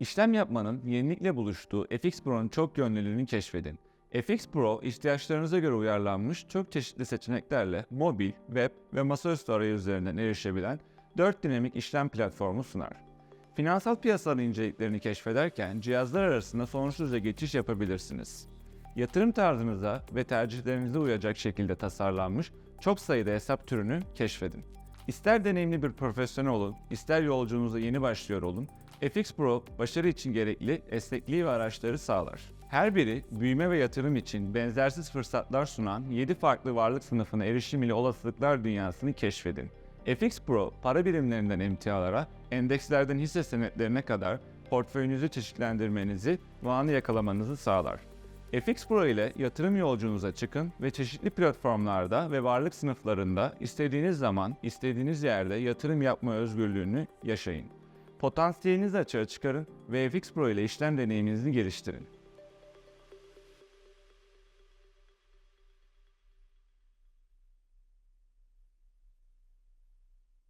İşlem yapmanın yenilikle buluştuğu FX Pro'nun çok yönlülüğünü keşfedin. FX Pro, ihtiyaçlarınıza göre uyarlanmış çok çeşitli seçeneklerle mobil, web ve masaüstü arayüzlerinden erişebilen 4 dinamik işlem platformu sunar. Finansal piyasaların inceliklerini keşfederken cihazlar arasında sonsuzca geçiş yapabilirsiniz. Yatırım tarzınıza ve tercihlerinize uyacak şekilde tasarlanmış çok sayıda hesap türünü keşfedin. İster deneyimli bir profesyonel olun, ister yolculuğunuza yeni başlıyor olun, FX Pro başarı için gerekli esnekliği ve araçları sağlar. Her biri büyüme ve yatırım için benzersiz fırsatlar sunan 7 farklı varlık sınıfına erişim ile olasılıklar dünyasını keşfedin. FX Pro para birimlerinden emtialara, endekslerden hisse senetlerine kadar portföyünüzü çeşitlendirmenizi ve anı yakalamanızı sağlar. FX Pro ile yatırım yolculuğunuza çıkın ve çeşitli platformlarda ve varlık sınıflarında istediğiniz zaman, istediğiniz yerde yatırım yapma özgürlüğünü yaşayın. Potansiyelinizi açığa çıkarın ve FX Pro ile işlem deneyiminizi geliştirin.